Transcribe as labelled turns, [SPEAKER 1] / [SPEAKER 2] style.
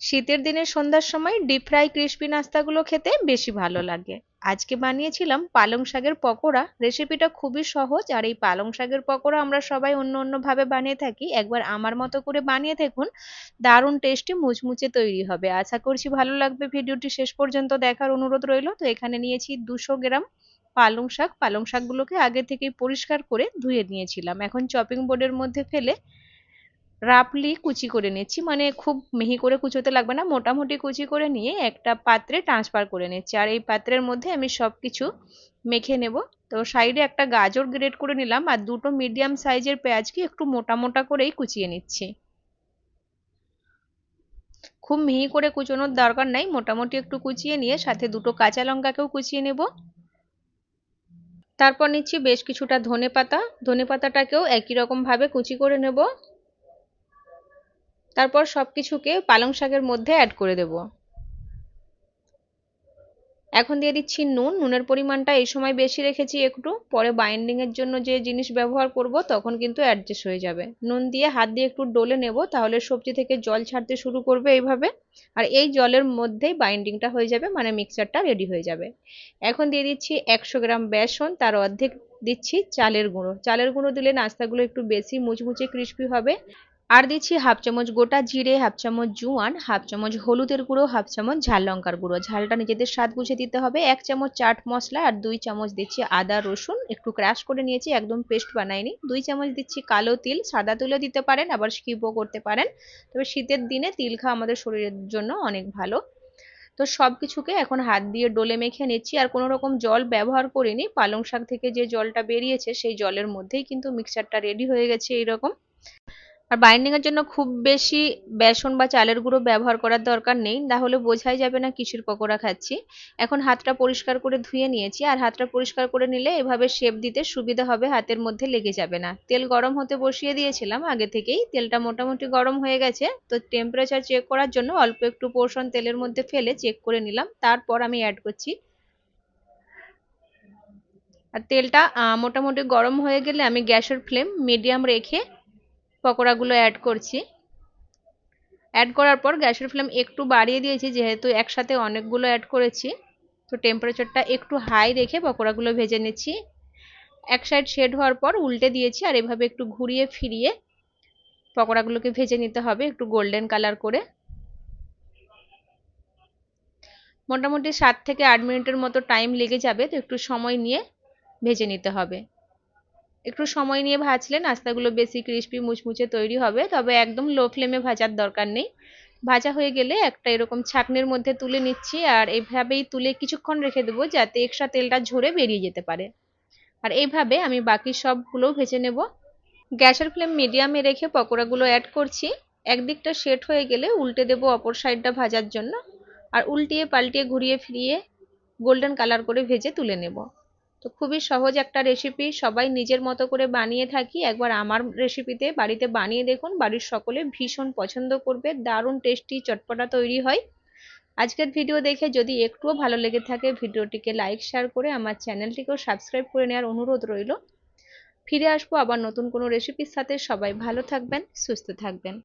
[SPEAKER 1] শীতের দিনে সন্ধ্যার সময় ডিপ ফ্রাই ক্রিস্পি নাস্তাগুলো খেতে বেশি ভালো লাগে। আজকে বানিয়েছিলাম পালং শাকের পকোড়া। রেসিপিটা খুবই সহজ আর এই পালং শাকের পকোড়া আমরা সবাই অন্য অন্যভাবে বানিয়ে থাকি। একবার আমার মতো করে বানিয়ে দেখুন, দারুণ টেস্টি মুচমুচে তৈরি হবে। আশা করছি ভালো লাগবে। ভিডিওটি শেষ পর্যন্ত দেখার অনুরোধ রইল। তো এখানে নিয়েছি দুশো গ্রাম পালং শাক। পালং শাকগুলোকে আগে থেকেই পরিষ্কার করে ধুয়ে নিয়েছিলাম। এখন চপিং বোর্ডের মধ্যে ফেলে রাফলি কুচি করে নিচ্ছি। মানে খুব মিহি করে কুচোতে লাগবে না, মোটামুটি কুচি করে নিয়ে একটা পাত্রে ট্রান্সফার করে নিচ্ছি। আর এই পাত্রের মধ্যে আমি সব কিছু মেখে নেব। তো সাইডে একটা গাজর গ্রেড করে নিলাম, আর দুটো মিডিয়াম সাইজের পেঁয়াজকে একটু মোটা মোটা করেই কুচিয়ে নিচ্ছি। খুব মিহি করে কুচোনোর দরকার নাই, মোটামুটি একটু কুচিয়ে নিয়ে সাথে দুটো কাঁচা লঙ্কাকেও কুচিয়ে নেব। তারপর নিচ্ছি বেশ কিছুটা ধনে পাতা ধনে পাতাটাকেও একই রকমভাবে কুচি করে নেব। তারপর সব কিছুকে পালং শাকের মধ্যে অ্যাড করে দেব। এখন দিয়ে দিচ্ছি নুন। নুনের পরিমাণটা এই সময় বেশি রেখেছি একটু। পরে বাইন্ডিংয়ের জন্য যে জিনিস ব্যবহার করব, তখন কিন্তু অ্যাডজাস্ট হয়ে যাবে। নুন দিয়ে হাত দিয়ে একটু ডলে নেব, তাহলে সবজি থেকে জল ছাড়তে শুরু করবে এইভাবে। আর এই জলের মধ্যেই বাইন্ডিংটা হয়ে যাবে মানে মিক্সারটা রেডি হয়ে যাবে। এখন দিয়ে দিচ্ছি একশো গ্রাম বেসন, তার অর্ধেক দিচ্ছি চালের গুঁড়ো। চালের গুঁড়ো দিলে নাস্তাগুলো একটু বেশি মুচমুচে ক্রিস্পি হবে। আর দিচ্ছি হাফ চামচ গোটা জিরে, হাফ চামচ জোয়ান, হাফ চামচ হলুদের গুঁড়ো, হাফ চামচ ঝাল লঙ্কার গুঁড়ো। ঝালটা নিজেদের স্বাদ বুঝে দিতে হবে। এক চামচ চাট মশলা আর দুই চামচ দিচ্ছি আদা, রসুন। একটু ক্র্যাশ করে নিয়েছি, একদম পেস্ট বানাইনি। দুই চামচ দিচ্ছি কালো তিল, সাদা তিলও দিতে পারেন, আবার স্কিপও করতে পারেন। তবে শীতের দিনে তিল খাওয়া আমাদের শরীরের জন্য অনেক ভালো। তো সব কিছুকে এখন হাত দিয়ে ডলে মেখে নিচ্ছি। আর কোনো রকম জল ব্যবহার করিনি। পালং শাক থেকে যে জলটা বেরিয়েছে, সেই জলের মধ্যেই কিন্তু মিক্সারটা রেডি হয়ে গেছে এইরকম। আর বাইন্ডিংয়ের জন্য খুব বেশি বেসন বা চালের গুঁড়ো ব্যবহার করার দরকার নেই তাহলে বোঝাই যাবে না কিসের পকোড়া খাচ্ছি। এখন হাতটা পরিষ্কার করে ধুয়ে নিয়েছি, আর হাতটা পরিষ্কার করে নিলে এভাবে শেপ দিতে সুবিধা হবে, হাতের মধ্যে লেগে যাবে না। তেল গরম হতে বসিয়ে দিয়েছিলাম আগে থেকেই, তেলটা মোটামুটি গরম হয়ে গেছে, তো টেম্পারেচার চেক করার জন্য অল্প একটু পোর্শন তেলের মধ্যে ফেলে চেক করে নিলাম, তারপর আমি অ্যাড করছি। আর তেলটা মোটামুটি গরম হয়ে গেলে আমি গ্যাসের ফ্লেম মিডিয়াম রেখে পকোড়াগুলো অ্যাড করছি। অ্যাড করার পর গ্যাসের ফ্লেম একটু বাড়িয়ে দিয়েছি, যেহেতু একসাথে অনেকগুলো অ্যাড করেছি। তো টেম্পারেচারটা একটু হাই রেখে পকোড়াগুলো ভেজে নিচ্ছি। এক সাইড শেড হওয়ার পর উল্টে দিয়েছি, আর এভাবে একটু ঘুরিয়ে ফিরিয়ে পকোড়াগুলোকে ভেজে নিতে হবে একটু গোল্ডেন কালার করে। মোটামুটি সাত থেকে আট মিনিটের মতো টাইম লেগে যাবে, তো একটু সময় নিয়ে ভেজে নিতে হবে। একটু সময় নিয়ে ভাজলে নাস্তাগুলো বেশি ক্রিস্পি মুচমুচে তৈরি হবে, তবে একদম লো ফ্লেমে ভাজার দরকার নেই। ভাজা হয়ে গেলে একটা এরকম ছাকনির মধ্যে তুলে নিচ্ছি আর এইভাবেই তুলে কিছুক্ষণ রেখে দেবো যাতে এক্সট্রা তেলটা ঝরে বেরিয়ে যেতে পারে। আর এইভাবে আমি বাকি সবগুলোও ভেজে নেব। গ্যাসের ফ্লেম মিডিয়ামে রেখে পকোড়াগুলো অ্যাড করছি। একদিকটা সেট হয়ে গেলে উল্টে দেবো অপর সাইডটা ভাজার জন্য। আর উল্টিয়ে পাল্টিয়ে ঘুরিয়ে ফিরিয়ে গোল্ডেন কালার করে ভেজে তুলে নেব। তো খুবই সহজ একটা রেসিপি সবাই নিজের মতো করে বানিয়ে থাকি। একবার আমার রেসিপিতে বাড়িতে বানিয়ে দেখুন, বাড়ির সকলে ভীষণ পছন্দ করবে। দারুণ টেস্টি চটপটা তৈরি হয়। আজকের ভিডিও দেখে যদি একটুও ভালো লেগে থাকে, ভিডিওটিকে লাইক শেয়ার করে আমার চ্যানেলটিকেও সাবস্ক্রাইব করে নেওয়ার অনুরোধ রইল। ফিরে আসব আবার নতুন কোনো রেসিপির সাথে। সবাই ভালো থাকবেন, সুস্থ থাকবেন।